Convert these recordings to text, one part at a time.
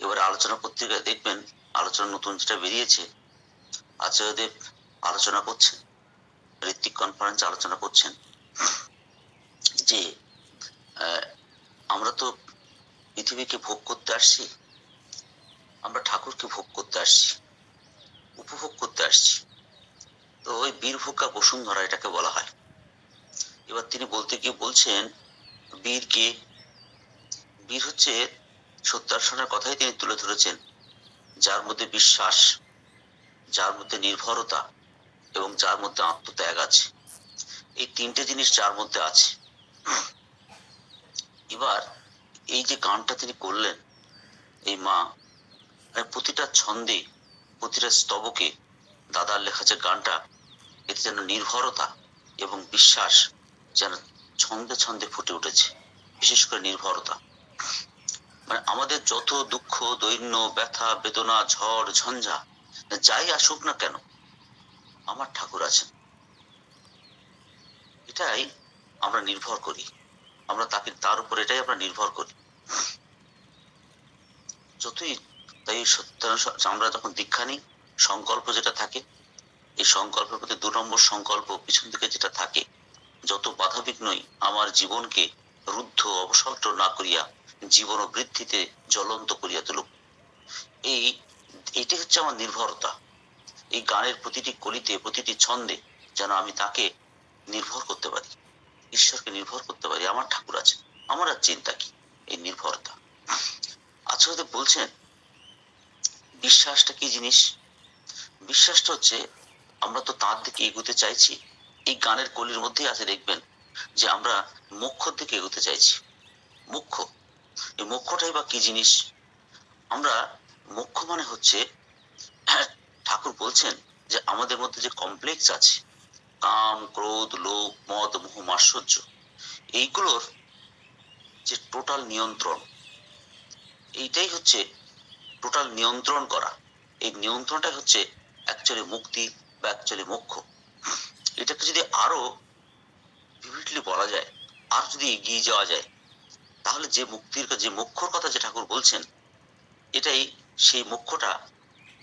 এবারে আলোচনা পত্রিকায় দেখবেন আলোচনা নতুন যেটা বেরিয়েছে আচার্যদেব আলোচনা করছেন, ঋত্বিক কনফারেন্সে আলোচনা করছেন, যে আমরা তো পৃথিবীকে ভোগ করতে আসছি, আমরা ঠাকুরকে ভোগ করতে আসছি, উপভোগ করতে আসছি। তো ওই বীরভোগা বসুন্ধরা এটাকে বলা হয়। এবার তিনি বলতে গিয়ে বলছেন, বীরকে, বীর হচ্ছে সত্যার্শনের কথাই তিনি তুলে ধরেছেন, যার মধ্যে বিশ্বাস, যার মধ্যে নির্ভরতা এবং যার মধ্যে আত্মত্যাগ আছে। এই তিনটে জিনিস যার মধ্যে আছে। এবার এই যে গানটা তিনি করলেন, এই মা প্রতিটা ছন্দে, প্রতিটা স্তবকে দাদার লেখা যে গানটা, এতে যেন নির্ভরতা এবং বিশ্বাস যেন ছন্দে ছন্দে ফুটে উঠেছে, বিশেষ করে নির্ভরতা। মানে আমাদের যত দুঃখ, দৈন্য, ব্যথা, বেদনা, ঝড়, ঝঞ্ঝা, যাই আসুক না কেন, আমার ঠাকুর আছেন। এটাই আমরা নির্ভর করি। আমরা তাকে তার উপর এটাই আমরা নির্ভর করি। যতই তাই সত্য আমরা যখন দীক্ষা নিই, সংকল্প যেটা থাকে, এই সংকল্পের প্রতি দু নম্বর সংকল্প পিছন দিকে যেটা থাকে, যত বাধা বিঘ্নই আমার জীবনকে রুদ্ধ অবসর না করিয়া জীবন বৃদ্ধিতে জ্বলন্ত করিয়া তুলুক। এই, এটি হচ্ছে আমার নির্ভরতা। এই গানের প্রতিটি কলিতে, প্রতিটি ছন্দে যেন আমি তাকে নির্ভর করতে পারি। ঈশ্বরকে নির্ভর করতে পারি। আমার ঠাকুর আছে আমার আর চিন্তা কি? এই নির্ভরতা। আচ্ছা হয়তো বলছেন, বিশ্বাসটা কি জিনিস? বিশ্বাসটা হচ্ছে, আমরা তো তার দিকে এগোতে চাইছি। এই গানের কলির মধ্যেই আছে, দেখবেন, যে আমরা মোক্ষর দিকে এগোতে চাইছি। মুখ্য। এই মোক্ষটাই বা কি জিনিস? আমরা মোক্ষ মানে হচ্ছে, ঠাকুর বলছেন যে আমাদের মধ্যে যে কমপ্লেক্স আছে, কাম, ক্রোধ, লোভ, মদ, মোহ মাশ্চর্য এইগুলোর যে টোটাল নিয়ন্ত্রণ, এইটাই হচ্ছে টোটাল নিয়ন্ত্রণ করা। এই নিয়ন্ত্রণটাই হচ্ছে অ্যাকচুয়ালি মুক্তি বা অ্যাকচুয়ালি মোক্ষ। এটাকে যদি আরও বলা যায়, আর যদি এগিয়ে যাওয়া যায় তাহলে যে মুক্তির যে মোক্ষর কথা যে ঠাকুর বলছেন, এটাই সেই মোক্ষটা।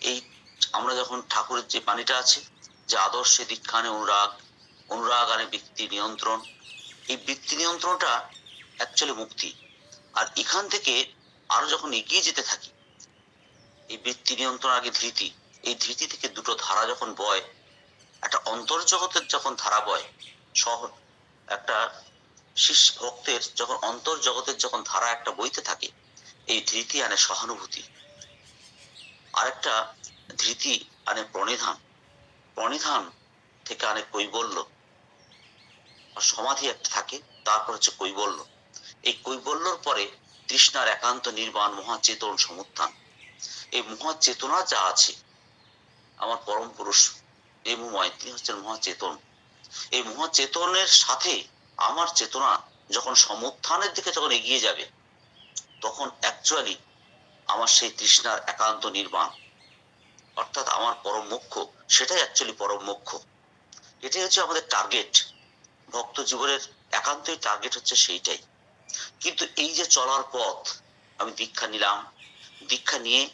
এই আমরা যখন ঠাকুরের যে বাণীটা আছে, যে আদর্শে দীক্ষানে অনুরাগ অনুরাগ আনে বৃত্তি নিয়ন্ত্রণ, এই বৃত্তি নিয়ন্ত্রণটা অ্যাকচুয়ালি মুক্তি। আর এখান থেকে আরও যখন এগিয়ে যেতে থাকি, এই বৃত্তি নিয়ন্ত্রণ আগে ধৃতি, এই ধৃতি থেকে দুটো ধারা যখন বয়, একটা অন্তর্জগতের যখন ধারা বয় শহর একটা শিষ্য ভক্তের যখন অন্তর্জগতের যখন ধারা একটা বইতে থাকে, এই ধৃতি আনে সহানুভূতি। আরেকটা ধৃতি আনে প্রণিধান। প্রণিধান থেকে আনে কৈবল্য। সমাধি একটা থাকে, তারপর হচ্ছে কৈবল্য। এই কৈবল্যর পরে তৃষ্ণার একান্ত নির্বাণ, মহাচেতন সমুত্থান। এই মহাচেতনা যা আছে, আমার পরম পুরুষ প্রেমময় তিনি হচ্ছেন মহাচেতন। এই মহাচেতনের সাথে আমার চেতনা যখন সমুত্থানের দিকে যখন এগিয়ে যাবে, তখন অ্যাকচুয়ালি আমার সেই তৃষ্ণার একান্ত নির্মাণ, অর্থাৎ আমার পরম মুখ্য সেটাই অ্যাকচুয়ালি পরম মুখ্য এটাই হচ্ছে আমাদের টার্গেট ভক্ত জীবনের একান্তই টার্গেট হচ্ছে সেইটাই। কিন্তু এই যে চলার পথ, আমি দীক্ষা নিলাম। দীক্ষা নিয়ে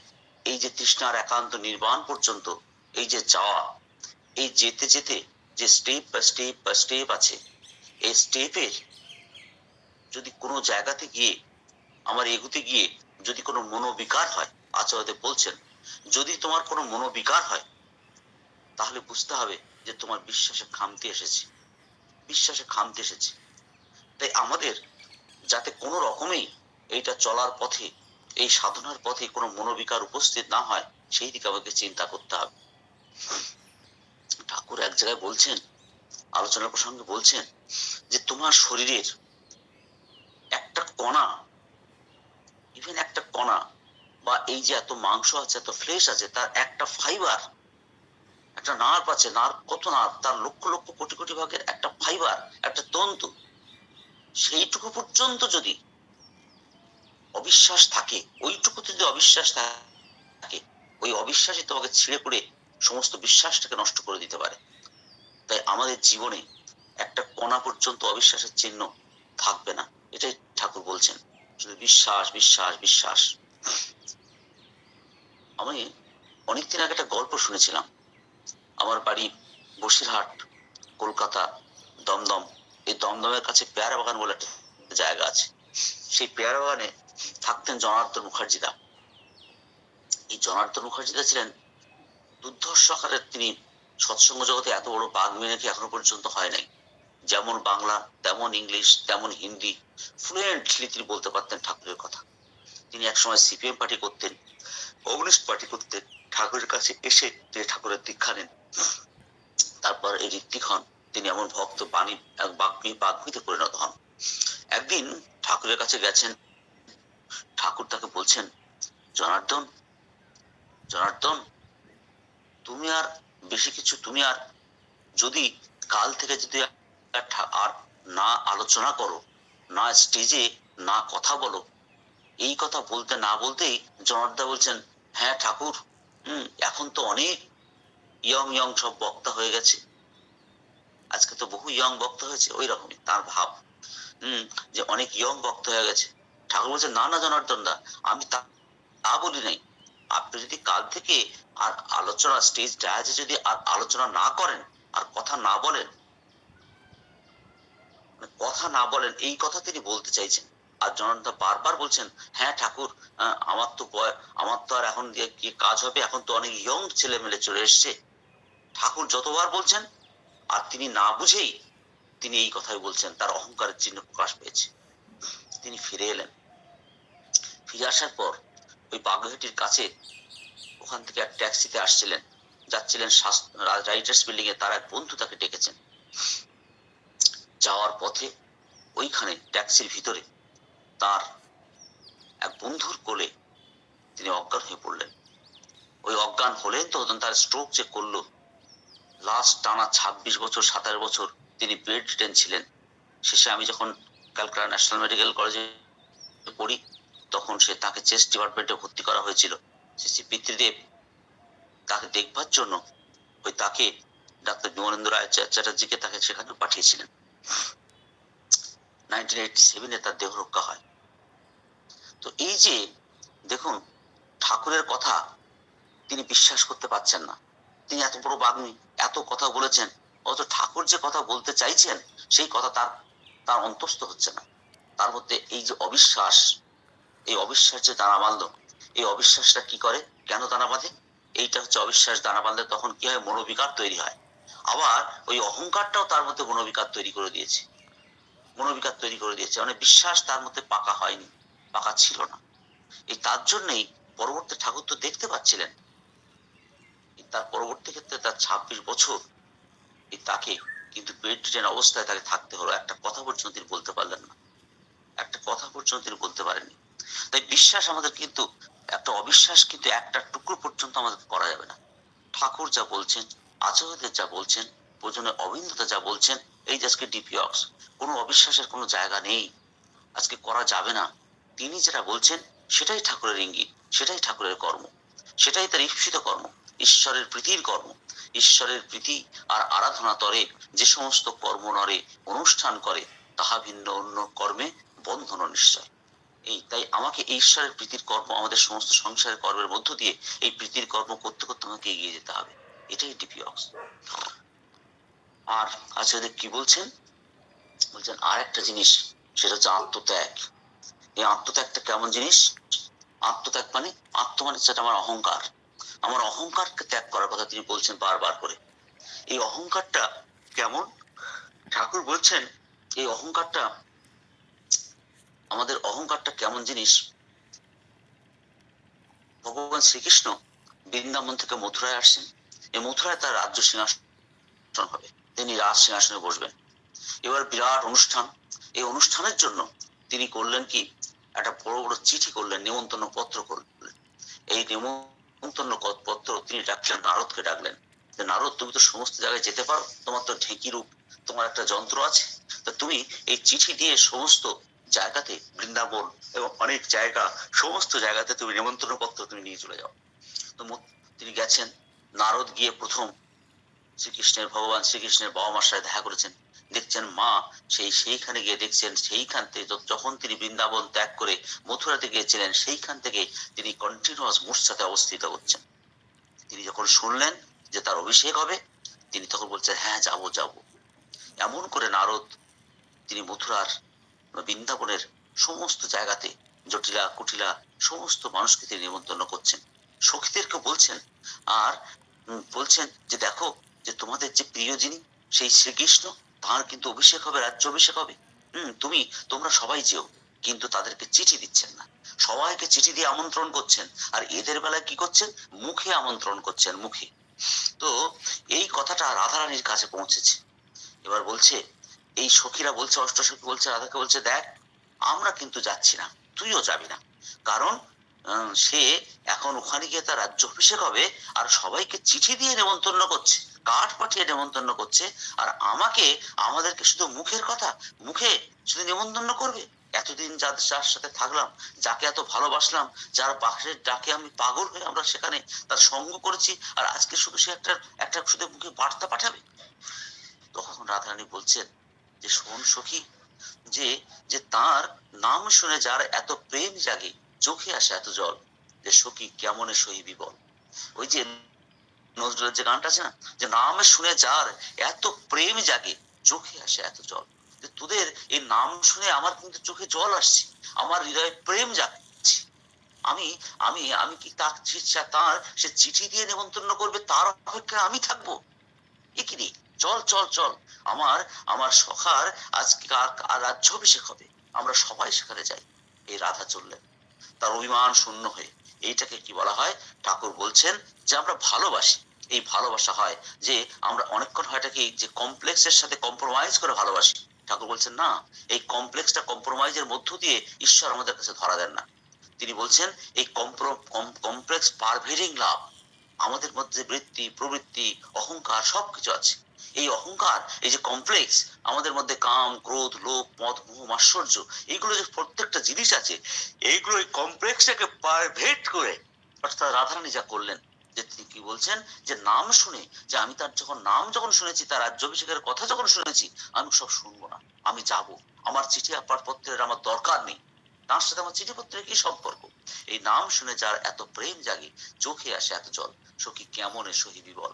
এই যে তৃষ্ণার একান্ত নির্বাণ পর্যন্ত, এই যে যাওয়া, এই যেতে যেতে যে স্টেপ বা স্টেপ বা স্টেপ আছে এই স্টেপের যদি কোনো জায়গাতে গিয়ে, আমার এগুতে গিয়ে যদি কোনো মনোবিকার হয়, আচার্যদেব বলছেন, যদি তোমার কোনো মনোবিকার হয়, তাহলে বুঝতে হবে যে তোমার বিশ্বাসে খামতি এসেছে। বিশ্বাসে খামতি এসেছে। তাই আমাদের যাতে কোনো রকমেই এইটা চলার পথে, এই সাধনার পথে কোনো মনোবিকার উপস্থিত না হয়, সেই দিকে আমাকে চিন্তা করতে হবে। ঠাকুর এক জায়গায় বলছেন আলোচনার প্রসঙ্গে বলছেন যে তোমার শরীরের একটা কণা ইভেন একটা কণা বা এই যে এত মাংস আছে, এত ফ্লেশ আছে, তার একটা ফাইবার একটা নার্ভ আছে নার্ভ কত নার্ভ তার লক্ষ লক্ষ কোটি কোটি ভাগের একটা ফাইবার একটা তন্তু। সেইটুকু পর্যন্ত যদি অবিশ্বাস থাকে, ওইটুকুতে যদি অবিশ্বাস থাকে, ওই অবিশ্বাসই তোমাকে ছিঁড়ে পড়ে সমস্ত বিশ্বাসটাকে নষ্ট করে দিতে পারে। তাই আমাদের জীবনে একটা কণা পর্যন্ত অবিশ্বাসের চিহ্ন থাকবে না। এটাই ঠাকুর বলছেন। শুধু বিশ্বাস বিশ্বাস বিশ্বাস। আমি অনেকদিন আগে একটা গল্প শুনেছিলাম। আমার বাড়ি বসিরহাট, কলকাতা, দমদম। এই দমদমের কাছে পেয়ারা বাগান বলে একটা জায়গা আছে। সেই পেয়ারা বাগানে থাকতেন জনার্দন মুখার্জিদা এই জনার্দন মুখার্জিদা ছিলেন দুর্ধর্ষ আকারের তিনি সৎসঙ্গ জগতে এত বড় বাগ্মী নাকি এখনও পর্যন্ত হয় নাই? যেমন বাংলা, তেমন ইংলিশ, তেমন হিন্দি ফ্লুয়েন্টলি তিনি বলতে পারতেন ঠাকুরের কথা। তিনি একসময় সিপিএম পার্টি করতেন, কমিউনিস্ট পার্টি করতেন, ঠাকুরের কাছে এসে তিনি ঠাকুরের দীক্ষা নেন। তারপর এই ঋত্বিক হন, তিনি এমন ভক্ত, বাণী বাগ্মী, বাগ্মীতে পরিণত হন। একদিন ঠাকুরের কাছে গেছেন, ঠাকুর তাকে বলছেন, জনার্দন জনার্দন, তুমি আর বেশি কিছু তুমি আর যদি কাল থেকে যদি আর না আলোচনা করো, না স্টেজে না কথা বলো, এই কথা বলতে না বলতেই জনার্দা বলছেন হ্যাঁ ঠাকুর, হুম, এখন তো অনেক ইয়ং ইয়ং সব বক্তা হয়ে গেছে। আজকে তো বহু ইয়ং বক্তা হয়েছে, ওই রকমই তার ভাব। হম, যে অনেক ইয়ং বক্তা হয়ে গেছে। ঠাকুর বলছে না না জনার্দন দা আমি তা বলি নাই। আপনি যদি কাল থেকে আর আলোচনা স্টেজ ডায়াজে যদি আর আলোচনা না করেন, আর কথা না বলেন মানে কথা না বলেন, এই কথা তিনি বলতে চাইছেন। আর দা বারবার বলছেন হ্যাঁ ঠাকুর আমার তো আমার তো আর এখন কি কাজ হবে? এখন তো অনেক ইয়ং ছেলে মেলে চলে এসছে। ঠাকুর যতবার বলছেন, আর তিনি না বুঝেই তিনি এই কথাই বলছেন, তার অহংকারের চিহ্ন প্রকাশ পেয়েছে। তিনি ফিরে এলেন। ফিরে আসার পর ওই বাগুহাটির কাছে ওখান থেকে এক ট্যাক্সিতে আসছিলেন। যাচ্ছিলেন রাইটার্স বিল্ডিং এ, তার এক বন্ধু তাকে ডেকেছেন। যাওয়ার পথে ওইখানে ট্যাক্সির ভিতরে তার এক বন্ধুর কোলে তিনি অজ্ঞান হয়ে পড়লেন। ওই অজ্ঞান হলেন তো তার স্ট্রোক যে করল। লাস্ট টানা ছাব্বিশ বছর, সাতাশ বছর তিনি বেড ছিলেন। শেষে আমি যখন ক্যালকাটা ন্যাশনাল মেডিকেল কলেজে পড়ি তখন সে তাকে চেস্ট ডিপার্টমেন্টে ভর্তি করা হয়েছিল। শ্রী পিতৃদেব তাকে দেখবার জন্য ওই তাকে ডাক্তার বিমলেন্দ্র রায় চ্যাটার্জিকে তাকে সেখানে পাঠিয়েছিলেন। নাইনটিন এইটটি সেভেনে তার দেহ রক্ষা হয়। তো এই যে, দেখুন, ঠাকুরের কথা তিনি বিশ্বাস করতে পারছেন না। তিনি এত বড় বাগ্মী, এত কথা বলেছেন, অথচ ঠাকুর যে কথা বলতে চাইছেন, সেই কথা তার তার অন্তস্থ হচ্ছে না। তার মধ্যে এই যে অবিশ্বাস এই অবিশ্বাস যে দানা বাঁধলো। এই অবিশ্বাসটা কি করে? কেন দানা বাঁধে? এইটা হচ্ছে অবিশ্বাস। দানা বাঁধলে তখন কি হয়? মনোবিকার তৈরি হয়। আবার ওই অহংকারটাও তার মধ্যে মনোবিকার তৈরি করে দিয়েছে। মনোবিকার তৈরি করে দিয়েছে। মানে বিশ্বাস তার মধ্যে পাকা হয়নি, পাকা ছিল না। এই তার জন্যই পরবর্তী ঠাকুর তো দেখতে পাচ্ছিলেন। তার পরবর্তী ক্ষেত্রে তার ছাব্বিশ বছর তাকে কিন্তু বেড রিটেন অবস্থায় তাকে থাকতে হলো। একটা কথা পর্যন্ত বলতে পারলেন না। একটা কথা পর্যন্ত বলতে পারেননি। তাই বিশ্বাস আমাদের কিন্তু একটা অবিশ্বাস কিন্তু একটা টুকরো পর্যন্ত আমাদের করা যাবে না। ঠাকুর যা বলছেন, আচার্যদের যা বলছেন প্রয়োজনে অবিন্দতা যা বলছেন, এই যে আজকে ডিপিঅক্স কোনো অবিশ্বাসের কোনো জায়গা নেই। আজকে করা যাবে না। তিনি যেটা বলছেন, সেটাই ঠাকুরের ইঙ্গিত, সেটাই ঠাকুরের কর্ম, সেটাই তার ঈপ্সিত কর্ম, ঈশ্বরের প্রীতির কর্ম, ঈশ্বরের প্রীতি আর আরাধনা তরে, যে সমস্ত কর্ম নরে, অনুষ্ঠান করে, তাহা ভিন্ন অন্য কর্মে বন্ধন নিশ্চয়। এই, তাই আমাকে ঈশ্বরের প্রীতির কর্ম, আমাদের সমস্ত সংসারের কর্মের মধ্য দিয়ে এই প্রীতির কর্ম করতে করতে আমাকে এগিয়ে যেতে হবে। এটাই ডিপিঅক্স আর আচার্য কি বলছেন? বলছেন আর একটা জিনিস, সেটা হচ্ছে আত্মত্যাগ। এই আত্মত্যাগটা কেমন জিনিস? আত্মত্যাগ মানে আত্ম মানে সেটা আমার অহংকার। আমার অহংকারকে ত্যাগ করার কথা তিনি বলছেন বারবার করে। এই অহংকারটা কেমন? ঠাকুর বলছেন, এই অহংকারটা আমাদের অহংকারটা কেমন জিনিস? ভগবান শ্রীকৃষ্ণ বৃন্দাবন থেকে মথুরায় আসছেন। এই মথুরায় তার রাজ্য সিংহাসন হবে। তিনি রাজ সিংহাসনে বসবেন। এবার বিরাট অনুষ্ঠান। এই অনুষ্ঠানের জন্য তিনি করলেন কি? একটা বড় বড় চিঠি করলেন, নিমন্ত্রণ পত্র করলেন। এই নিমন্ত্রণ পত্র তিনি ডাকলেন, নারদকে ডাকলেন। যে, নারদ, তুমি তো সমস্ত জায়গায় যেতে পারো। তোমার তো ঢেঁকি রূপ তোমার একটা যন্ত্র আছে। তা তুমি এই চিঠি দিয়ে সমস্ত জায়গাতে বৃন্দাবন এবং অনেক জায়গা, সমস্ত জায়গাতে তুমি নিমন্ত্রণ পত্র তুমি নিয়ে চলে যাও। তো তিনি গেছেন, নারদ গিয়ে প্রথম শ্রীকৃষ্ণের ভগবান শ্রীকৃষ্ণের বাবা মার সাথে দেখা করেছেন। দেখছেন মা সেই সেইখানে গিয়ে দেখছেন, সেইখান থেকে যখন তিনি বৃন্দাবন ত্যাগ করে মথুরাতে গিয়েছিলেন, সেইখান থেকে তিনি কন্টিনিউয়াস মূর্ছাতে অবস্থিত হচ্ছেন। তিনি যখন শুনলেন যে তার অভিষেক হবে, তিনি তখন বলছেন হ্যাঁ যাব যাব। এমন করে নারদ তিনি মথুরার বৃন্দাবনের সমস্ত জায়গাতে জটিলা কুটিলা সমস্ত মানুষকে তিনি নিমন্ত্রণ করছেন। সখীদেরকে বলছেন, আর বলছেন যে দেখো, যে তোমাদের যে প্রিয় যিনি সেই শ্রীকৃষ্ণ তার কিন্তু অভিষেক হবে, রাজ্য অভিষেক হবে। হম, তুমি, তোমরা সবাই যেও, কিন্তু তাদেরকে চিঠি দিচ্ছেন না। সবাইকে চিঠি দিয়ে আমন্ত্রণ করছেন। আর এদের বেলায় কি করছেন? মুখে আমন্ত্রণ করছেন, মুখে। তো এই কথাটা রাধারানীর কাছে পৌঁছেছে। এবার বলছে এই সখীরা বলছে, অষ্টসখী বলছে, রাধাকে বলছে, দেখ, আমরা কিন্তু যাচ্ছি না, তুইও যাবি না। কারণ সে এখন ওখানে গিয়ে তার রাজ্য অভিষেক হবে আর সবাইকে চিঠি দিয়ে নেমন্তন্ন করছে, কাঠ পাঠিয়ে নেমন্তন্ন করছে আর আমাকে, আমাদেরকে শুধু মুখের কথা, মুখে শুধু নেমন্তন্ন করবে? এতদিন যার যার সাথে থাকলাম, যাকে এত ভালোবাসলাম, যার বাসের ডাকে আমি পাগল হয়ে আমরা সেখানে তার সঙ্গ করেছি আর আজকে শুধু সে একটা একটা শুধু মুখে বার্তা পাঠাবে? তখন রাধারানী বলছেন যে শোন সখী, যে যে তার নাম শুনে যার এত প্রেম জাগে, চোখে আসে এত জল। যে সখী, কেমনে সহিবি বল? ওই যে নজরুলের যে গানটা আছে না, যে নাম শুনে যার এত প্রেম জাগে, চোখে আসে এত জল। যে তোদের এই নাম শুনে আমার কিন্তু চোখে জল আসছে, আমার হৃদয়ে প্রেম জাগছে। আমি আমি আমি কি তার তার সে চিঠি দিয়ে নেমন্তন্ন করবে, তার অপেক্ষায় আমি থাকব? এ কি রে? চল চল চল। আমার আমার সখার আজকে রাজ্যাভিষেক হবে? আমরা সবাই সেখানে যাই। এই রাধা চললেন। তার অভিমান শূন্য হয়ে এইটাকে কি বলা হয়? ঠাকুর বলছেন যে আমরা ভালোবাসি। এই ভালোবাসা হয় যে আমরা অনেকক্ষণ হয় এটাকে যে কমপ্লেক্সের সাথে কম্প্রোমাইজ করে ভালোবাসি। ঠাকুর বলছেন, না, এই কমপ্লেক্সটা কম্প্রোমাইজের মধ্য দিয়ে ঈশ্বর আমাদের কাছে ধরা দেন না। তিনি বলছেন, এই কমপ্লেক্স পারভেরিং লাভ। আমাদের মধ্যে বৃত্তি, প্রবৃত্তি, অহংকার সবকিছু আছে। এই অহংকার, এই যে কমপ্লেক্স আমাদের মধ্যে কাম, ক্রোধ, লোভ, মদ, মোহ মাশ্চর্য এইগুলো যে প্রত্যেকটা জিনিস আছে, এইগুলো এই কমপ্লেক্সটাকে পারভেট করে, অর্থাৎ রাধারানী যা করলেন, যে তিনি কি বলছেন? যে নাম শুনে, যে আমি তার যখন নাম যখন শুনেছি, তার রাজ্যাভিষেকের কথা যখন শুনেছি, আমি সব শুনব না, আমি যাব, আমার চিঠি আপার পত্রের আমার দরকার নেই। তার সাথে আমার চিঠি চিঠিপত্রের কি সম্পর্ক? এই নাম শুনে যার এত প্রেম জাগে, চোখে আসে এত জল, সখী কেমনে সহিবি বল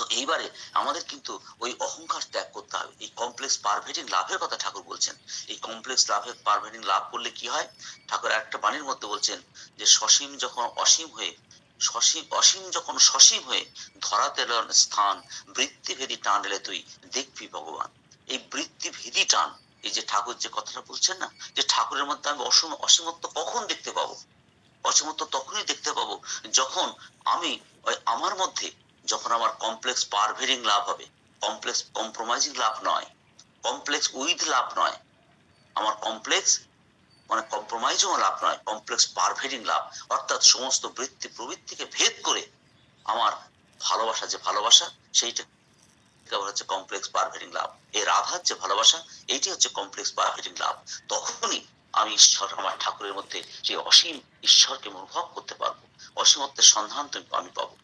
তো এইবারে আমাদের কিন্তু ওই অহংকার ত্যাগ করতে হবে। এই কমপ্লেক্স পারভেটিং লাভের কথা ঠাকুর বলছেন। এই কমপ্লেক্স লাভের পারভেটিং লাভ করলে কি হয়? ঠাকুর একটা বাণীর মধ্যে বলছেন যে, সসীম যখন অসীম হয়ে, সসীম, অসীম যখন সসীম হয়ে ধরাতে স্থান, বৃত্তিভেদী টান এলে তুই দেখবি ভগবান। এই বৃত্তিভেদী টান, এই যে ঠাকুর যে কথাটা বলছেন না, যে ঠাকুরের মধ্যে আমি অসীম, অসীমত্ব কখন দেখতে পাবো? অসীমত্ব তখনই দেখতে পাবো যখন আমি আমার মধ্যে যখন আমার কমপ্লেক্স পারভেরিং লাভ হবে কমপ্লেক্স কম্প্রোমাইজিং লাভ নয় কমপ্লেক্স উইথ লাভ নয়, আমার কমপ্লেক্স মানে কম্প্রোমাইজও লাভ নয় কমপ্লেক্স পারভেরিং লাভ, অর্থাৎ সমস্ত বৃত্তি প্রবৃত্তিকে ভেদ করে আমার ভালোবাসা যে ভালোবাসা, সেইটা হচ্ছে কমপ্লেক্স পারভেরিং লাভ। এই রাধার যে ভালোবাসা এইটি হচ্ছে কমপ্লেক্স পারভেরিং লাভ। তখনই আমি ঈশ্বর, আমার ঠাকুরের মধ্যে সেই অসীম ঈশ্বরকে অনুভব করতে পারব। অসীমত্বের সন্ধান আমি পাবো।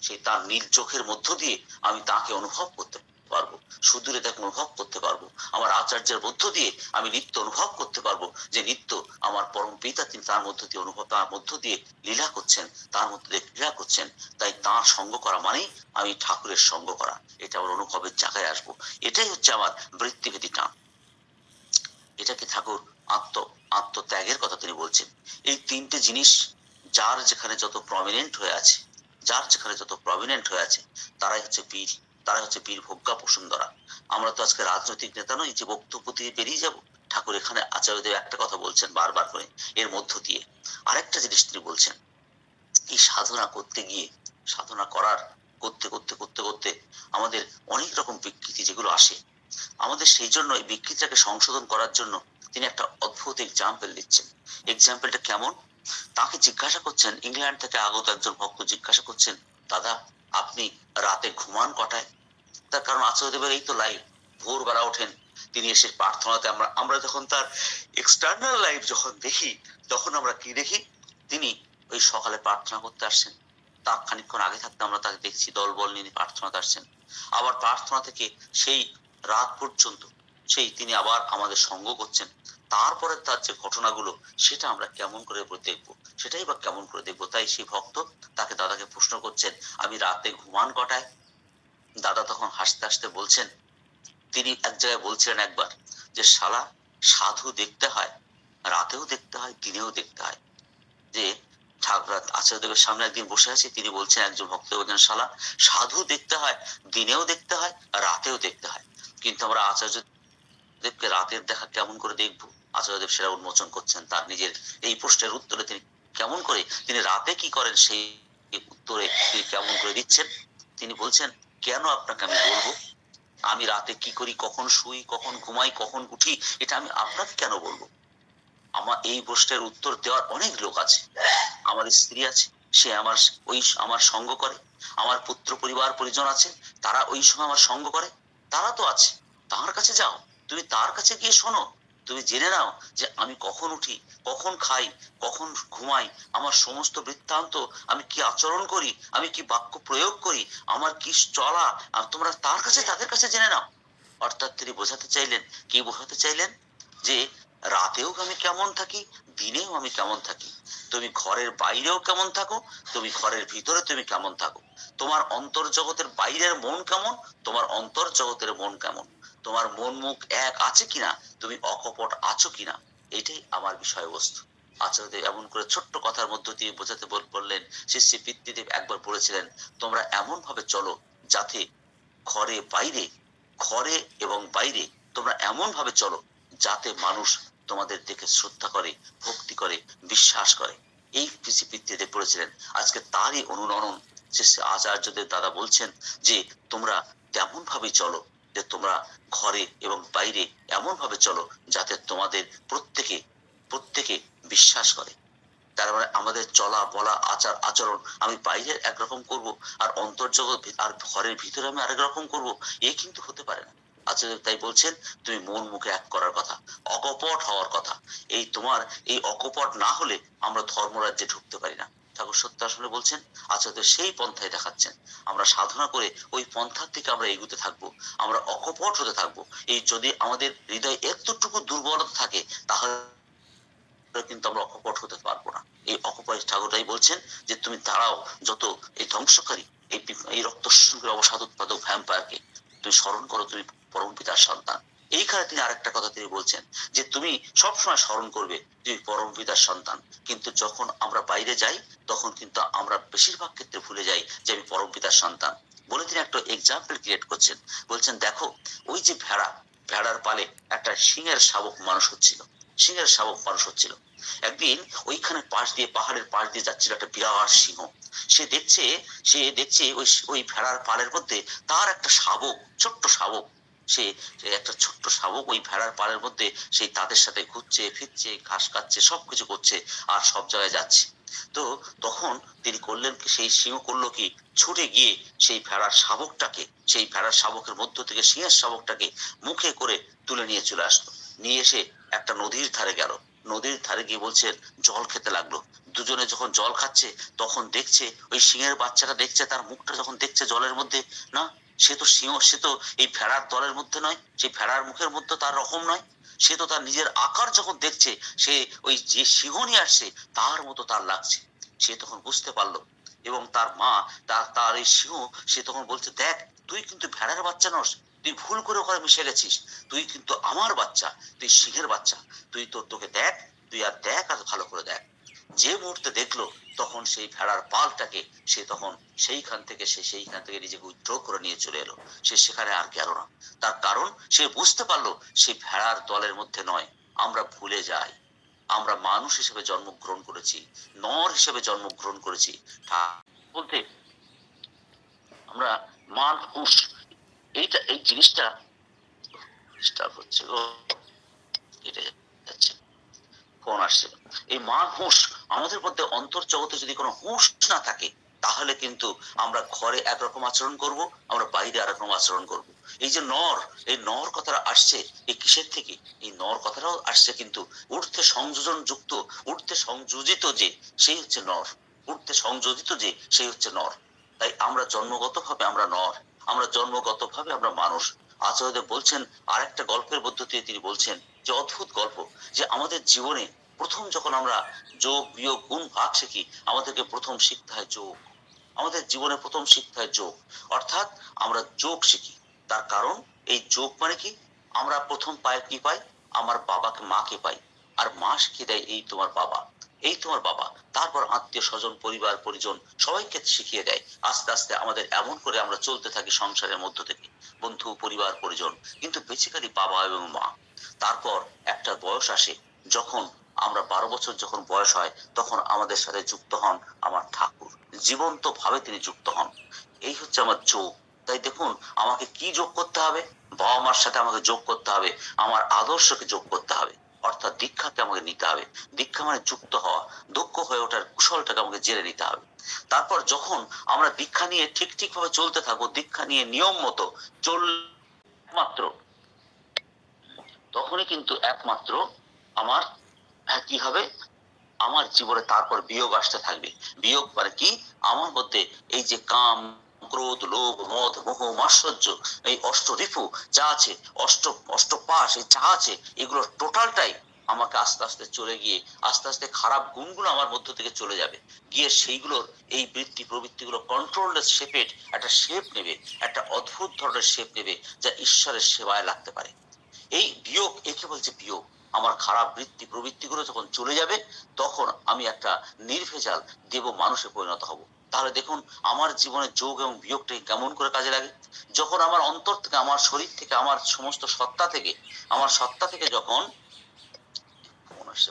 সেই তার নীল চোখের মধ্য দিয়ে আমি তাকে অনুভব করতে পারব। সুদূরে তাকে অনুভব করতে পারব। আমার আচার্যের মধ্য দিয়ে আমি নিত্য অনুভব করতে পারব যে নিত্য আমার পরম পিতা তিনি তার মধ্য দিয়ে অনুভব, তার মধ্য দিয়ে লীলা করছেন, তার মধ্য দিয়ে ক্রিয়া করছেন। তাই তার সঙ্গ করা মানেই আমি ঠাকুরের সঙ্গ করা। এটা আমার অনুভবের জায়গায় আসব। এটাই হচ্ছে আমার বৃত্তিভেদী টান। এটাকে ঠাকুর আত্ম, আত্মত্যাগের কথা তিনি বলছেন। এই তিনটে জিনিস যার যেখানে যত প্রমিনেন্ট হয়ে আছে যার যেখানে যত প্রমিনেন্ট হয়ে আছে, তারাই হচ্ছে বীর, তারাই হচ্ছে বীর ভোগ্যা বসুন্ধরা। আমরা তো আজকে রাজনৈতিক নেতা নই, যে বক্তব্য দিয়ে বেরিয়ে যাব, ঠাকুর এখানে আচার্যদেব একটা কথা বলছেন বারবার করে, এর মধ্য দিয়ে। আরেকটা জিনিস তিনি বলছেন, এই সাধনা করতে গিয়ে, সাধনা করার, করতে করতে করতে করতে আমাদের অনেক রকম বিকৃতি যেগুলো আসে, আমাদের সেই জন্য এই বিকৃতিটাকে সংশোধন করার জন্য তিনি একটা অদ্ভুত এক্সাম্পল দিচ্ছেন। এক্সাম্পলটা কেমন? তাকে জিজ্ঞাসা করছেন, ইংল্যান্ড থেকে আগত একজন ভক্ত জিজ্ঞাসা করছেন, দাদা, আপনি রাতে ঘুমান কটায়? তার কারণ আচার্যদেবের এই তো লাইফ ভোরবেলা ওঠেন, তিনি এসে প্রার্থনাতে আমরা আমরা যখন তার এক্সটার্নাল লাইফ যখন দেখি, তখন আমরা কি দেখি? তিনি ওই সকালে প্রার্থনা করতে আসছেন। তার খানিকক্ষণ আগে থাকতে আমরা তাকে দেখছি দল বল নিয়ে প্রার্থনাতে আসছেন। আবার প্রার্থনা থেকে সেই রাত পর্যন্ত, সেই তিনি আবার আমাদের সঙ্গ করছেন। তারপরে তার যে ঘটনাগুলো, সেটা আমরা কেমন করে দেখব? সেটাই বা কেমন করে দেখব? তাই সেই ভক্ত তাকে দাদাকে প্রশ্ন করছেন, আমি রাতে ঘুমান কটায়? দাদা তখন হাসতে হাসতে বলছেন, তিনি এক জায়গায় বলছিলেন একবার যে, শালা, সাধু দেখতে হয়, রাতেও দেখতে হয়, দিনেও দেখতে হয়। যে, ঠাকুর আচার্যদেবের সামনে একদিন বসে আছি, তিনি বলছেন একজন ভক্ত, বলছেন, শালা, সাধু দেখতে হয়, দিনেও দেখতে হয়, রাতেও দেখতে হয়। কিন্তু আমরা আচার্য দেবকে রাতের দেখা কেমন করে দেখব? আচার্যদেব সেটা উন্মোচন করছেন, তার নিজের এই প্রশ্নের উত্তরে তিনি কেমন করে, তিনি রাতে কি করেন সেই উত্তরে তিনি কেমন করে দিচ্ছেন? তিনি বলছেন, কেন আপনাকে আমি বলব? আমি রাতে কি করি, কখন শুই, কখন ঘুমাই, কখন উঠি, এটা আমি আপনাকে কেন বলব? আমার এই প্রশ্নের উত্তর দেওয়ার অনেক লোক আছে। আমার স্ত্রী আছে, সে আমার, ওই আমার সঙ্গ করে। আমার পুত্র পরিবার পরিজন আছে, তারা ওই সময় আমার সঙ্গ করে। তারা তো আছে, তার কাছে যাও। তুমি তার কাছে গিয়ে শোনো। তুমি জেনে নাও যে আমি কখন উঠি, কখন খাই, কখন ঘুমাই, আমার সমস্ত বৃত্তান্ত আমি কি আচরণ করি, আমি কি বাক্য প্রয়োগ করি, আমার কি চলা, আর তোমরা তার কাছে, তাদের কাছে জেনে নাও। অর্থাৎ তিনি বোঝাতে চাইলেন, কি বোঝাতে চাইলেন? যে রাতেও আমি কেমন থাকি, দিনেও আমি কেমন থাকি। তুমি ঘরের বাইরেও কেমন থাকো, তুমি ঘরের ভিতরে তুমি কেমন থাকো। তোমার অন্তর জগতের বাইরের মন কেমন, তোমার অন্তর জগতের মন কেমন? তোমার মন মুখ এক আছে কিনা? তুমি অকপট আছো কিনা? এটাই আমার বিষয়বস্তু। আচার্যদেব এমন করে ছোট্ট কথার মধ্য দিয়ে বোঝাতে বললেন, শ্রী পিতৃদেব একবার বলেছিলেন, তোমরা এমন ভাবে চলো যাতে ঘরে বাইরে, ঘরে এবং বাইরে তোমরা এমন ভাবে চলো যাতে মানুষ তোমাদের দেখে শ্রদ্ধা করে, ভক্তি করে, বিশ্বাস করে। এই কৃষি পিতৃদেব বলেছিলেন। আজকে তারই অনুরণন যে সে আচার্যদের দাদা বলছেন যে, তোমরা তেমন ভাবে চলো যে তোমরা ঘরে এবং বাইরে এমন ভাবে চলো যাতে তোমাদের প্রত্যেকে প্রত্যেকে বিশ্বাস করে। তার মানে আমাদের চলা, বলা, আচার, আচরণ আমি বাইরের একরকম করব আর অন্তর্জগৎ আর ঘরের ভিতরে আমি আরেক রকম করব, এ কিন্তু হতে পারে না। আচার্য তাই বলছেন, তুমি মন মুখে এক করার কথা, অকপট হওয়ার কথা। এই তোমার, এই অকপট না হলে আমরা ধর্মরাজ্যে ঢুকতে পারি না। ঠাকুর সত্য আসলে বলছেন আচার্য সেই পন্থায় দেখাচ্ছেন। আমরা সাধনা করে ওই পন্থার থেকে আমরা এগুতে থাকব, আমরা অকপট হতে থাকব। এই যদি আমাদের হৃদয়ে এতটুকু দুর্বলতা থাকে, তাহলে কিন্তু আমরা অকপট হতে পারব না। এই অকপট ঠাকুরটাই বলছেন যে, তুমি দাঁড়াও, যত এই ধ্বংসকারী, এই এই রক্ত অবসাদ উৎপাদক ভ্যাম্পায়ারকে তুমি স্মরণ করো, তুমি পরম পিতার সন্তান। এইখানে তিনি আরেকটা কথা তিনি বলছেন, যে তুমি সবসময় স্মরণ করবে তুমি পরম পিতার সন্তান। কিন্তু যখন আমরা বাইরে যাই, তখন কিন্তু আমরা বেশিরভাগ ক্ষেত্রে ভুলে যাই যে আমি পরম পিতার সন্তান। বলে তিনি একটা এক্সাম্পল ক্রিয়েট করছেন। বলছেন, দেখো, ওই যে ভেড়া, ভেড়ার পালে একটা সিংহের শাবক মানুষ হচ্ছিল। সিংহের শাবক মানুষ হচ্ছিল। একদিন ওইখানে পাশ দিয়ে, পাহাড়ের পাশ দিয়ে যাচ্ছিল একটা বিরাট সিংহ। সে দেখছে সে দেখছে ওই ওই ভেড়ার পালের মধ্যে তার একটা শাবক, ছোট্ট শাবক সে একটা ছোট্ট শাবক ওই ভেড়ার পাড়ের মধ্যে সেই তাদের সাথে ঘুরছে, ফিরছে, ঘাস খাচ্ছে, সবকিছু করছে আর সব জায়গায় যাচ্ছে। তো তখন তিনি করলেন কি, সেই সিংহ করল কি, ছুটে গিয়ে সেই ভেড়ার শাবকটাকে, সেই ভেড়ার শাবকের মধ্য থেকে সিংহের শাবকটাকে মুখে করে তুলে নিয়ে চলে আসলো। নিয়ে এসে একটা নদীর ধারে গেল। নদীর ধারে গিয়ে বলছেন, জল খেতে লাগল। দুজনে যখন জল খাচ্ছে, তখন দেখছে, ওই সিংহের বাচ্চাটা দেখছে, তার মুখটা যখন দেখছে জলের মধ্যে, না সে তো সিংহ, সে তো এই ভেড়ার দলের মধ্যে নয় সেই ভেড়ার মুখের মধ্যে তার রকম নয়। সে তো তার নিজের আকার যখন দেখছে, সে ওই যে সিংহ নিয়ে আসছে, তার মতো তার লাগছে। সে তখন বুঝতে পারল এবং তার মা তার তার এই সিংহ, সে তখন বলছে, দেখ, তুই কিন্তু ভেড়ার বাচ্চা নস, তুই ভুল করে ওখানে মিশে গেছিস। তুই কিন্তু আমার বাচ্চা, তুই সিংহের বাচ্চা। তুই তোর তোকে দেখ, তুই আর দেখ আর ভালো করে দেখ। যে মুহূর্তে দেখল তখন সেই ভেড়ার পালটাকে সে তখন সেইখান থেকে, সে সেইখান থেকে নিজেকে উইথড্র করে নিয়ে চলে এলো। সে সেখানে আর গেল না। তার কারণ সে বুঝতে পারল, সে ভেড়ার দলের মধ্যে নয়। আমরা ভুলে যাই। আমরা মানুষ হিসেবে জন্মগ্রহণ করেছি, নর হিসেবে জন্মগ্রহণ করেছি। বলতে আমরা মানুষ এইটা, এই জিনিসটা ডিস্টার্ব হচ্ছে ও কেটে যাচ্ছে। ফোন আসছে। এই মান হুঁশ আমাদের মধ্যে অন্তর জগতে যদি কোনো হুঁশ না থাকে, তাহলে কিন্তু আমরা ঘরে একরকম আচরণ করব, আমরা বাইরে আরেকরকম আচরণ করব। এই যে নর, এই নর কথাটা আসছে, এই কিসের থেকে? এই নর কথাটাও আসছে কিন্তু উঠতে সংযোজন যুক্ত উঠতে সংযোজিত যে, সেই হচ্ছে নর। উঠতে সংযোজিত যে, সেই হচ্ছে নর। তাই আমরা জন্মগতভাবে আমরা নর, আমরা জন্মগতভাবে আমরা মানুষ। আচার্যদেব বলছেন, আরেকটা গল্পের মধ্য দিয়ে তিনি বলছেন, যে অদ্ভুত গল্প, যে আমাদের জীবনে প্রথম যখন আমরা যোগ, বিয়োগ, গুণ ভাগ শিখি, আমাদেরকে প্রথম শিখতে হয় যোগ, আমাদের জীবনে প্রথম শিখতে হয় যোগ। অর্থাৎ আমরা যোগ শিখি। তার কারণ, এই যোগ মানে কি? আমরা প্রথম পায় কি পাই? আমার বাবাকে মাকে পাই। আর মা শিখিয়ে দেয়? এই তোমার বাবা। এই তোমার বাবা। তারপর আত্মীয় স্বজন, পরিবার, পরিজন সবাইকে শিখিয়ে দেয়। আস্তে আস্তে আমাদের এমন করে আমরা চলতে থাকি সংসারের মধ্য থেকে। বন্ধু, পরিবার, পরিজন, কিন্তু বেসিক্যালি বাবা এবং মা। তারপর একটা বয়স আসে যখন আমরা বারো বছর যখন বয়স হয়, তখন আমাদের সাথে যুক্ত হন আমার ঠাকুর। জীবন্ত ভাবে তিনি যুক্ত হন। এই হচ্ছে আমার যোগ। তাই দেখুন, আমাকে কি যোগ করতে হবে? বাবা মার সাথে আমাকে যোগ করতে হবে। আমার আদর্শকে যোগ করতে হবে। অর্থাৎ দীক্ষাকে আমাকে নিতে হবে। দীক্ষা মানে যুক্ত হওয়া দক্ষ হয়ে ওঠার কুশলটাকে আমাকে জেনে নিতে হবে। তারপর যখন আমরা দীক্ষা নিয়ে ঠিক ঠিক ভাবে চলতে থাকব, দীক্ষা নিয়ে নিয়ম মতো চল মাত্র তখনই কিন্তু একমাত্র আমার হ্যাঁ, কি হবে? আমার জীবনে তারপর বিয়োগ আসতে থাকবে। বিয়োগ মানে কি? আমার মধ্যে এই যে কাম ক্রোধ লোভ মদ মোহ মাশ্চর্য এই অষ্ট রিপু যা আছে অষ্ট অষ্ট পাশ এই যা আছে এগুলো টোটালটাই আমাকে আস্তে আস্তে চলে গিয়ে আস্তে আস্তে খারাপ গুণগুলো আমার মধ্য থেকে চলে যাবে। গিয়ে সেইগুলোর এই বৃত্তি প্রবৃত্তি প্রবৃত্তিগুলো কন্ট্রোলের শেপের একটা শেপ নেবে একটা অদ্ভুত ধরনের শেপ নেবে যা ঈশ্বরের সেবায় লাগতে পারে। এই বিয়োগ একে বলছে বিয়োগ। আমার খারাপ বৃত্তি প্রবৃত্তিগুলো যখন চলে যাবে, তখন আমি একটা নির্ভেজাল দেব মানুষে পরিণত হব। তাহলে দেখুন, আমার জীবনে যোগ এবং বিয়োগটা কেমন করে কাজে লাগে? যখন আমার অন্তর থেকে, আমার শরীর থেকে, আমার সমস্ত সত্তা থেকে, আমার সত্তা থেকে যখন আসছে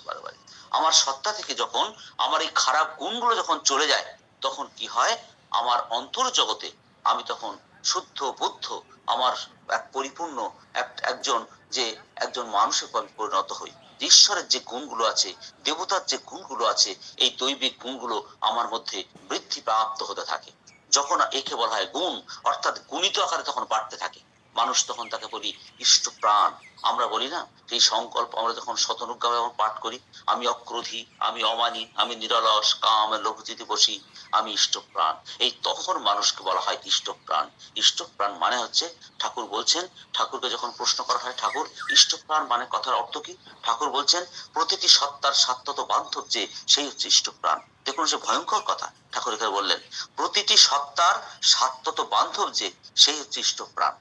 আমার সত্তা থেকে যখন আমার এই খারাপ গুণগুলো যখন চলে যায়, তখন কি হয়? আমার অন্তর জগতে আমি তখন শুদ্ধ, বুদ্ধ, আমার এক পরিপূর্ণ এক- একজন যে একজন মানুষে পরিণত হই। ঈশ্বরের যে গুণগুলো আছে, দেবতার যে গুণগুলো আছে, এই দৈবিক গুণগুলো আমার মধ্যে বৃদ্ধি প্রাপ্ত হতে থাকে। যখন একে বলা হয় গুণ, অর্থাৎ গুণিত আকারে তখন বাড়তে থাকে। মানুষ তখন তাকে বলি, ইষ্ট প্রাণ। আমরা বলি না, সেই সংকল্প আমরা যখন শতনুজ্ঞা যখন পাঠ করি, আমি অক্রোধী, আমি অমানি, আমি নিরলস, কাম লোকজিতে বসি, আমি ইষ্টপ্রাণ এই তখন মানুষকে বলা হয় ইষ্টপ্রাণ ইষ্টপ্রাণ মানে হচ্ছে, ঠাকুর বলছেন, ঠাকুরকে যখন প্রশ্ন করা হয়, ঠাকুর ইষ্টপ্রাণ মানে কথার অর্থ কি? ঠাকুর বলছেন, প্রতিটি সত্তার সাত্যত বান্ধব যে, সেই হচ্ছে ইষ্টপ্রাণ দেখুন সে ভয়ঙ্কর কথা, ঠাকুর এখানে বললেন, প্রতিটি সত্তার সাত্যত বান্ধব যে, সেই হচ্ছে ইষ্টপ্রাণ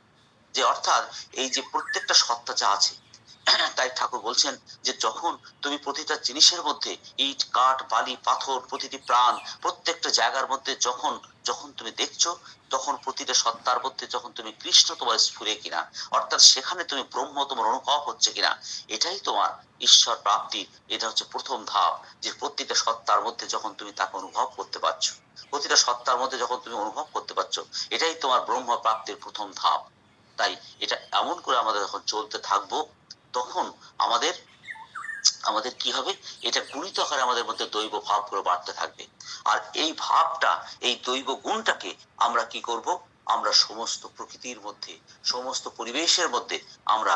যে অর্থাৎ এই যে প্রত্যেকটা সত্তা যা আছে, তাই ঠাকুর বলছেন যে যখন তুমি প্রতিটা জিনিসের মধ্যে ইট, কাঠ, বালি, পাথর, প্রতিটি প্রাণ, প্রত্যেকটা জায়গার মধ্যে যখন যখন তুমি দেখছ, তখন প্রতিটা সত্তার মধ্যে যখন তুমি কৃষ্ণ তোমার স্ফুরে কিনা, অর্থাৎ সেখানে তুমি ব্রহ্ম তোমার অনুভব হচ্ছে কিনা, এটাই তোমার ঈশ্বর প্রাপ্তির, এটা হচ্ছে প্রথম ধাপ, যে প্রতিটা সত্তার মধ্যে যখন তুমি তাকে অনুভব করতে পারছ, প্রতিটা সত্তার মধ্যে যখন তুমি অনুভব করতে পারছ, এটাই তোমার ব্রহ্ম প্রাপ্তির প্রথম ধাপ। তাই এটা এমন করে আমাদের যখন চলতে থাকব, তখন আমাদের আমাদের কি হবে? এটা গুণিত আকারে আমাদের মধ্যে দৈব ভাবগুলো বাড়তে থাকবে। আর এই ভাবটা, এই দৈব গুণটাকে আমরা কি করব? আমরা সমস্ত প্রকৃতির মধ্যে, সমস্ত পরিবেশের মধ্যে আমরা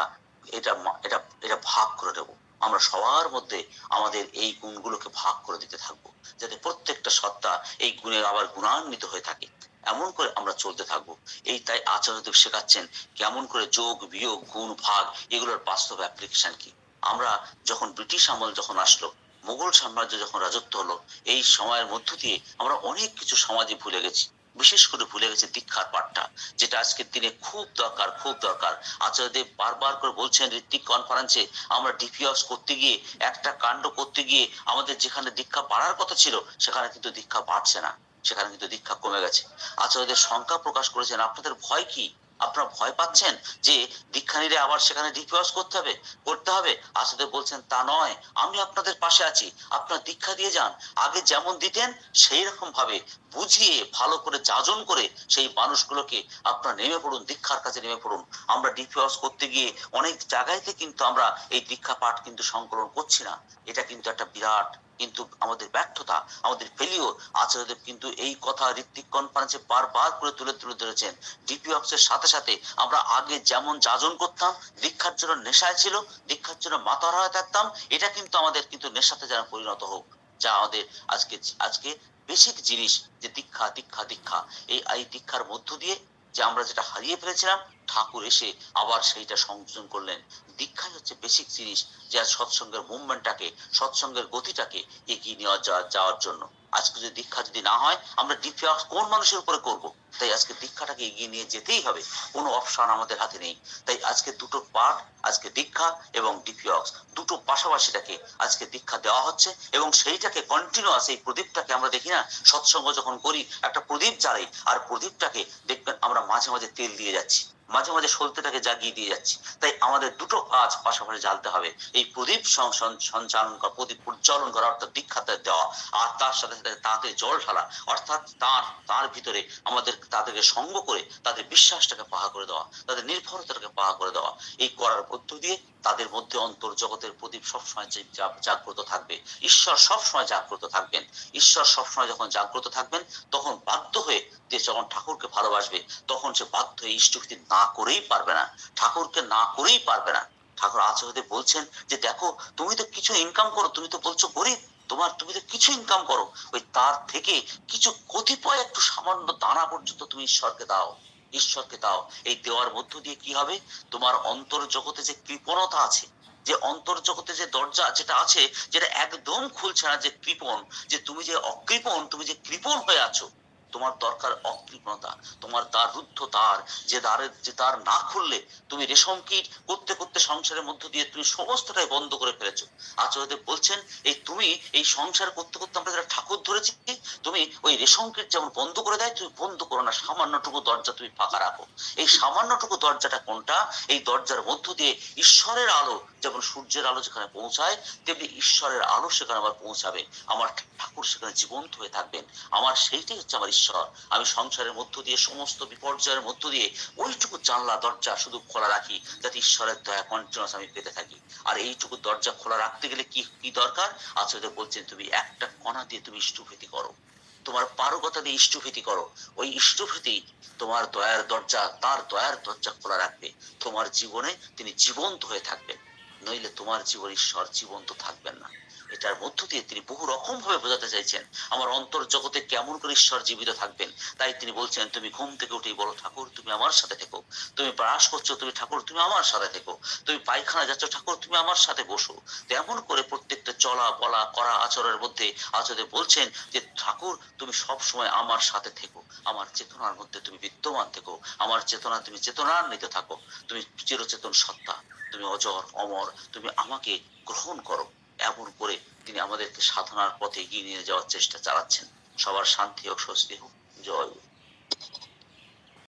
এটা এটা এটা ভাগ করে দেব আমরা সবার মধ্যে আমাদের এই গুণগুলোকে ভাগ করে দিতে থাকব, যাতে প্রত্যেকটা সত্তা এই গুণে আবার গুণান্বিত হয়ে থাকে। এমন করে আমরা চলতে থাকব। এই তাই আচার্যদেব শেখাচ্ছেন, কেমন করে যোগ, বিয়োগ, গুণ, ভাগ, এগুলোর বাস্তব অ্যাপ্লিকেশন কি? আমরা যখন ব্রিটিশ আমল যখন আসলো মুঘল সাম্রাজ্য যখন রাজত্ব হলো, এই সময়ের মধ্য দিয়ে আমরা অনেক কিছু সমাজে ভুলে গেছি। বিশেষ করে ভুলে গেছে দীক্ষার পাঠটা, যেটা আজকের দিনে খুব দরকার খুব দরকার। আচার্যদেব বারবার করে বলছেন, ঋত্বিক কনফারেন্সে আমরা ডিপিএস করতে গিয়ে, একটা কাণ্ড করতে গিয়ে আমাদের যেখানে দীক্ষা বাড়ার কথা ছিল, সেখানে কিন্তু দীক্ষা বাড়ছে না। সেখানে কিন্তু দীক্ষা কমে গেছে। আচার্যদের শঙ্কা প্রকাশ করেছেন, আপনাদের ভয় কি? আপনারা ভয় পাচ্ছেন যে দীক্ষা নিলে আবার সেখানে ডিপিওয়াস করতে হবে? করতে হবে? আসলে বলছেন, তা নয়। আমি আপনাদের পাশে আছি। আপনারা দীক্ষা দিয়ে যান। আগে যেমন দিতেন সেই রকম ভাবে বুঝিয়ে, ভালো করে যাজন করে সেই মানুষগুলোকে আপনারা নেমে পড়ুন, দীক্ষার কাছে নেমে পড়ুন। আমরা ডিপিওয়াস করতে গিয়ে অনেক জায়গাইতে কিন্তু আমরা এই দীক্ষা পাঠ কিন্তু সংকলন করছি না। এটা কিন্তু একটা বিরাট কিন্তু আমাদের ব্যর্থতা, আমাদের ফেলিও আচার্যদেব কিন্তু এই কথা ঋত্বিক কনফারেন্সে বারবার করে তুলে তুলে ধরেছেন। ডিপিঅক্সের সাথে সাথে আমরা আগে যেমন যাজন করতাম, দীক্ষার জন্য নেশায় ছিল, দীক্ষার জন্য মাতার হয়ে থাকতাম, এটা কিন্তু আমাদের কিন্তু নেশাতে যেন পরিণত হোক, যা আমাদের আজকে আজকে বেসিক জিনিস যে দীক্ষা দীক্ষা দীক্ষা। এই দীক্ষার মধ্য দিয়ে যে আমরা যেটা হারিয়ে ফেলেছিলাম ঠাকুর এসে আবার সেইটা সংযোজন করলেন। দীক্ষাই হচ্ছে বেসিক জিনিস যা সৎসঙ্গের মুভমেন্টটাকে সৎসঙ্গের গতিটাকে এগিয়ে নেওয়া যাওয়া- যাওয়ার জন্য। আজকে যদি দীক্ষা যদি না হয়, আমরা ডিফিয়াস কোন মানুষের উপরে করব? তাই আজকে দীক্ষাটাকে এগিয়ে নিয়ে যেতেই হবে, কোনো অপশন আমাদের হাতে নেই। তাই আজকে দুটো পার্ট আজকে দীক্ষা এবং ডিফিয়ক্স দুটো পাশাপাশিটাকে আজকে দীক্ষা দেওয়া হচ্ছে এবং সেইটাকে কন্টিনিউয়াস এই প্রদীপটাকে আমরা দেখি না, সৎসঙ্গ যখন করি, একটা প্রদীপ জ্বালাই, আর প্রদীপটাকে দেখবেন আমরা মাঝে মাঝে তেল দিয়ে যাচ্ছি। মাঝে মাঝে সলতেটাকে জাগিয়ে দিয়ে যাচ্ছি। তাই আমাদের দুটো কাজ পাশাপাশি জ্বালতে হবে। এই প্রদীপ সঞ্চালন করা, প্রদীপ প্রজ্বলন করা, অর্থাৎ দীক্ষাতে দেওয়া। আর তার সাথে সাথে তাতে জল ঢালা, অর্থাৎ তার তার ভিতরে আমাদের তাদেরকে সঙ্গ করে তাদের বিশ্বাসটাকে পাহা করে দেওয়া, তাদের নির্ভরতাটাকে পাহা করে দেওয়া। এই করার মধ্য দিয়ে তাদের মধ্যে অন্তর জগতের প্রদীপ সবসময় জাগ্রত থাকবে। ঈশ্বর সবসময় জাগ্রত থাকবেন। ঈশ্বর সবসময় যখন জাগ্রত থাকবেন, তখন বাধ্য হয়ে যে যখন ঠাকুরকে ভালোবাসবে, তখন সে বাধ্য হয়ে ইষ্টভীতি না করেই পারবে না, ঠাকুরকে না করেই পারবে না। ঠাকুর আচার্যদেব বলছেন যে, দেখো, তুমি তো কিছু ইনকাম করো, তুমি তো বলছো গরিব, তোমার তুমি তো কিছু ইনকাম করো। ওই তার থেকে কিছু কতিপয় একটু সামান্য দানা পর্যন্ত তুমি ঈশ্বরকে দাও ঈশ্বরকে দাও। এই দেওয়ার মধ্য দিয়ে কি হবে? তোমার অন্তর জগতে যে কৃপণতা আছে, যে অন্তর জগতে যে দরজা যেটা আছে, যেটা একদম খুলছে না যে কৃপণ, যে তুমি যে অকৃপণ, তুমি যে কৃপণ হয়ে আছো তোমার দরকার অকৃপণতা, তোমার দ্বার রুদ্ধ তার যে দ্বারের যে তার না খুললে তুমি রেশম কীট করতে করতে সংসারের মধ্য দিয়ে তুমি সমস্তটাই বন্ধ করে ফেলেছো। আচার্যদেব বলছেন, এই তুমি এই সংসার করতে করতে আমরা যারা ঠাকুর ধরেছি, তুমি ওই রেশম কীট যেমন বন্ধ করে দেয়, তুমি বন্ধ করো না, সামান্যটুকু দরজা তুমি ফাঁকা রাখো। এই সামান্যটুকু দরজাটা কোনটা? এই দরজার মধ্য দিয়ে ঈশ্বরের আলো যেমন সূর্যের আলো যেখানে পৌঁছায়, তেমনি ঈশ্বরের আলো সেখানে আবার পৌঁছাবে। আমার ঠাকুর সেখানে জীবন্ত হয়ে থাকবেন। আমার সেইটাই হচ্ছে আমার ঈশ্বর আমি সংসারের মধ্য দিয়ে, সমস্ত বিপর্যয়ের মধ্য দিয়ে ওইটুকু জানলা, দরজা শুধু খোলা রাখি, যাতে ঈশ্বরের দয়া কন্টিনিউস আমি পেতে থাকি। আর এইটুকু দরজা খোলা রাখতে গেলে কি কি দরকার? আচার্য বলছেন, তুমি একটা কণা দিয়ে তুমি ইষ্টভীতি করো। তোমার পারগতা দিয়ে ইষ্টভীতি করো। ওই ইষ্টভীতি তোমার দয়ার দরজা, তার দয়ার দরজা খোলা রাখবে। তোমার জীবনে তিনি জীবন্ত হয়ে থাকবেন। নইলে তোমার জীবন ঈশ্বর জীবন্ত থাকবেন না। এটার মধ্য দিয়ে তিনি বহু রকম ভাবে বোঝাতে চাইছেন, আমার অন্তর জগতে কেমন করে ঈশ্বর জীবিত থাকবেন? তাই তিনি বলছেন, তুমি ঘুম থেকে উঠেই বলো, ঠাকুর, তুমি আমার সাথে থেকো। তুমি ব্রাশ করছ, তুমি ঠাকুর, তুমি আমার সাথে থেকো। তুমি পায়খানা যাচ্ছ, ঠাকুর, তুমি আমার সাথে বসো। তেমন করে প্রত্যেকটা চলা, বলা, করা আচরণের মধ্যে আচরণে বলছেন যে, ঠাকুর, তুমি সব সময় আমার সাথে থেকো। আমার চেতনার মধ্যে তুমি বিদ্যমান থেকো। আমার চেতনা, তুমি চেতনান্বিত থাকো। তুমি চিরচেতন সত্তা। তুমি অজর, অমর, তুমি আমাকে গ্রহণ করো। এমন করে তিনি আমাদেরকে সাধনার পথে এগিয়ে নিয়ে যাওয়ার চেষ্টা চালাচ্ছেন সবার শান্তি ও স্বস্তি হোক জয়।